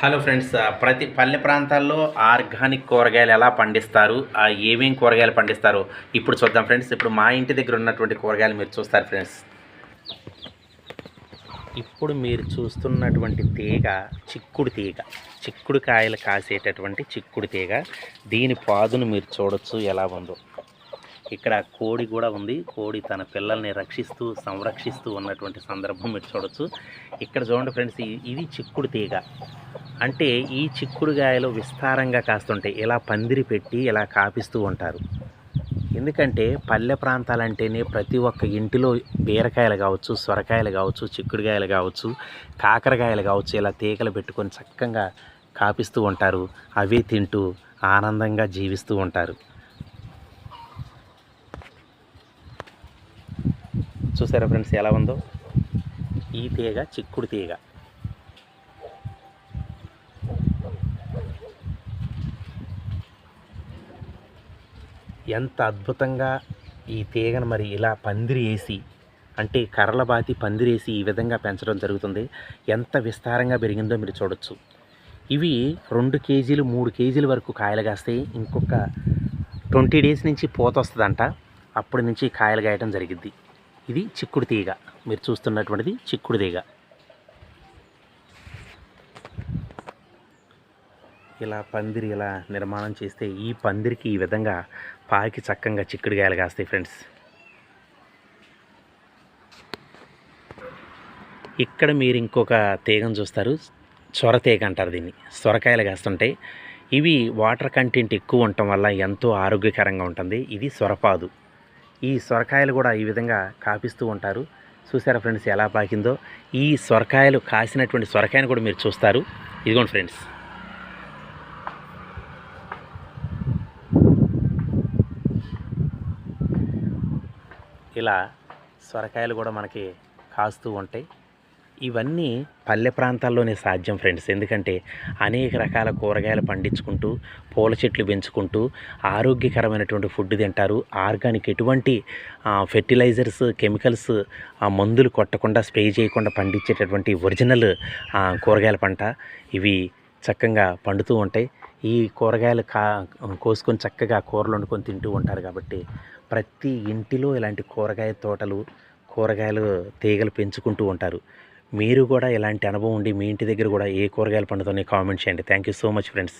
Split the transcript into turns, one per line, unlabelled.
Hello friends ప్రతి పల్లె ప్రాంతాల్లో ఆర్గానిక్ కూరగాయలు ఎలా పండిస్తారు? ఏమేం కూరగాయలు పండిస్తారు? ఇప్పుడు చూద్దాం ఫ్రెండ్స్. ఇప్పుడు మా ఇంటి దగ్గర ఉన్నటువంటి కూరగాయలు మీరు చూస్తారు ఫ్రెండ్స్. ఇప్పుడు మీరు చూస్తున్నటువంటి తీగ చిక్కుడు తీగ. చిక్కుడు కాయలు కాసేటటువంటి చిక్కుడు తీగ. దీని పాదును మీరు చూడొచ్చు ఎలా ఉందో. ఇక్కడ కోడి కూడా ఉంది. కోడి తన పిల్లల్ని రక్షిస్తూ సంరక్షిస్తూ ఉన్నటువంటి సందర్భం మీరు చూడొచ్చు. ఇక్కడ చూడండి ఫ్రెండ్స్ ఇది చిక్కుడు తీగ. అంటే ఈ చిక్కుడుగాయలు విస్తారంగా కాస్తుంటాయి. ఇలా పందిరి పెట్టి ఇలా కాపిస్తూ ఉంటారు. ఎందుకంటే పల్లె ప్రాంతాలంటేనే ప్రతి ఒక్క ఇంటిలో బీరకాయలు కావచ్చు సొరకాయలు కావచ్చు చిక్కుడుకాయలు కావచ్చు కాకరకాయలు కావచ్చు ఇలా తీగలు పెట్టుకొని చక్కగా కాపిస్తూ ఉంటారు. అవే తింటూ ఆనందంగా జీవిస్తూ ఉంటారు. చూసారా ఫ్రెండ్స్ ఎలా ఉందో? ఈ తీగ చిక్కుడు తీగ. ఎంత అద్భుతంగా ఈ తీగను మరి ఇలా పందిరి వేసి అంటే కర్రల బాతి పందిరేసి ఈ విధంగా పెంచడం జరుగుతుంది. ఎంత విస్తారంగా పెరిగిందో మీరు చూడొచ్చు. ఇవి రెండు కేజీలు మూడు కేజీల వరకు కాయలు కాస్తాయి ఇంకొక ట్వంటీ డేస్ నుంచి పూత వస్తుందంట అప్పటి నుంచి కాయలు కాయటం జరిగింది ఇది చిక్కుడు తీగ. మీరు చూస్తున్నటువంటిది చిక్కుడు తీగ. ఇలా పందిరి ఇలా నిర్మాణం చేస్తే ఈ పందిరికి ఈ విధంగా పాకి చక్కగా చిక్కుడుకాయలు కాస్తాయి ఫ్రెండ్స్ ఇక్కడ మీరు ఇంకొక తీగను చూస్తారు. సొర తీగ అంటారు దీన్ని. సొరకాయలు కాస్తుంటాయి ఇవి వాటర్ కంటెంట్ ఎక్కువ ఉండటం వల్ల ఎంతో ఆరోగ్యకరంగా ఉంటుంది. ఇది సొరపాదు ఈ సొరకాయలు కూడా ఈ విధంగా కాపిస్తూ ఉంటారు. చూసారా ఫ్రెండ్స్ ఎలా పాకిందో? ఈ సొరకాయలు కాసినటువంటి సొరకాయను కూడా మీరు చూస్తారు. ఇదిగోండి ఫ్రెండ్స్. ఇలా సొరకాయలు కూడా మనకి కాస్తూ ఉంటాయి. ఇవన్నీ పల్లె ప్రాంతాల్లోనే సాధ్యం ఫ్రెండ్స్. ఎందుకంటే అనేక రకాల కూరగాయలు పండించుకుంటూ పూల చెట్లు పెంచుకుంటూ ఆరోగ్యకరమైనటువంటి ఫుడ్ తింటారు. ఆర్గానిక్ ఎటువంటి ఫెర్టిలైజర్స్ కెమికల్స్ మందులు కొట్టకుండా స్ప్రే చేయకుండా పండించేటటువంటి ఒరిజినల్ కూరగాయల పంట ఇవి చక్కగా పండుతూ ఉంటాయి. ఈ కూరగాయలు కా కోసుకొని చక్కగా కూరలు వండుకొని తింటూ ఉంటారు కాబట్టి ప్రతి ఇంటిలో ఇలాంటి కూరగాయ తోటలు కూరగాయలు తీగలు పెంచుకుంటూ ఉంటారు. మీరు కూడా ఇలాంటి అనుభవం ఉండి మీ ఇంటి దగ్గర కూడా ఏ కూరగాయలు పండుతున్నాయి కామెంట్ చేయండి. Thank you so much friends